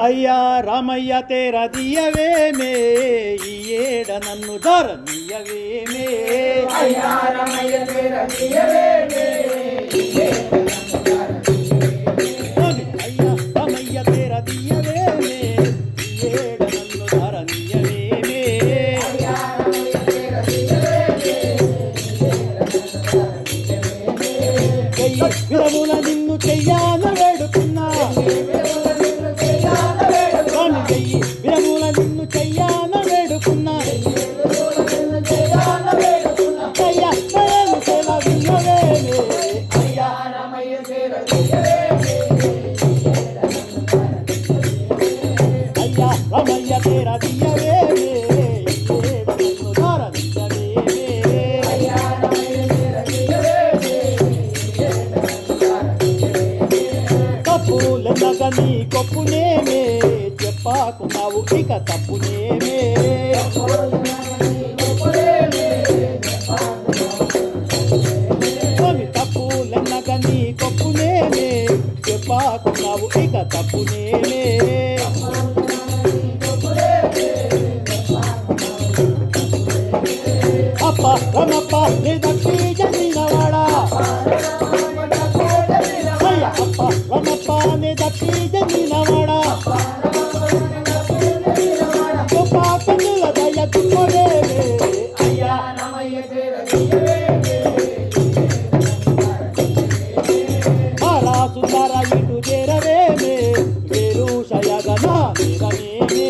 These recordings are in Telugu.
అయ్యా రామయ్య తేరదియవేమే ఈ ఏడ నన్ను ధర అయ్యా రామయ్య తేర నీ కొప్పునేమే చెప్పాకున్నావు ఇక తప్పునేమే స్వామి తప్పులెన్నగ నీ కొప్పునేమే చెప్పాకున్నావు ఇక తప్పునేమే. రమప్ప నీ దప్పి అప్ప రమప్ప నీ గొప్ప కన్నుల దయ అయ్యా సుందర ఇటు చేరవేమే వేరు శయగన నిరమేమే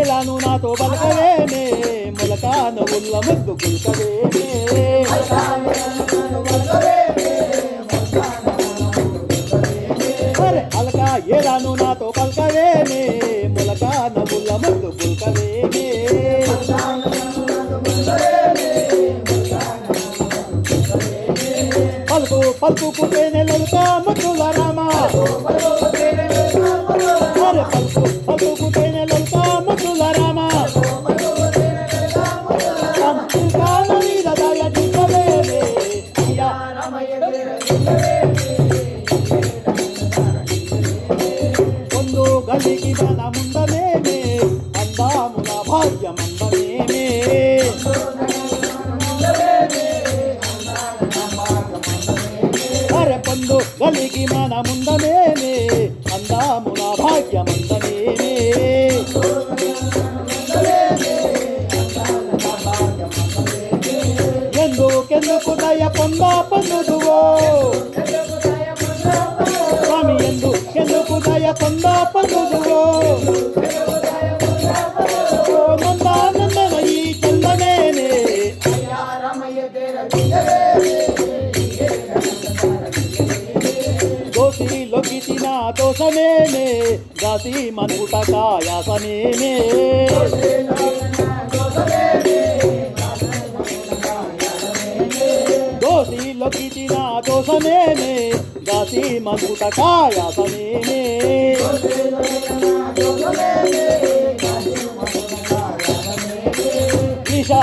ఎలాను నాతో బలకవేనే మొలక నవ్వుల్ల ముద్దు గుల్కవేనే అలక ఎలాను నాతో పలకవేనే మొలక నవ్వుల్ల ముద్దు గుల్కవేనే పలుకు పలుకు పుట్టే నెలలుక ముద్దుల రామ. దోసి లొకిచిన దోషమేనే గాసి మనుట కాయాసమేనే దోసి లొకిచిన దోషమేనే దాసి మనుట కాయాసమేనే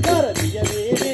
తేర తీయవేనే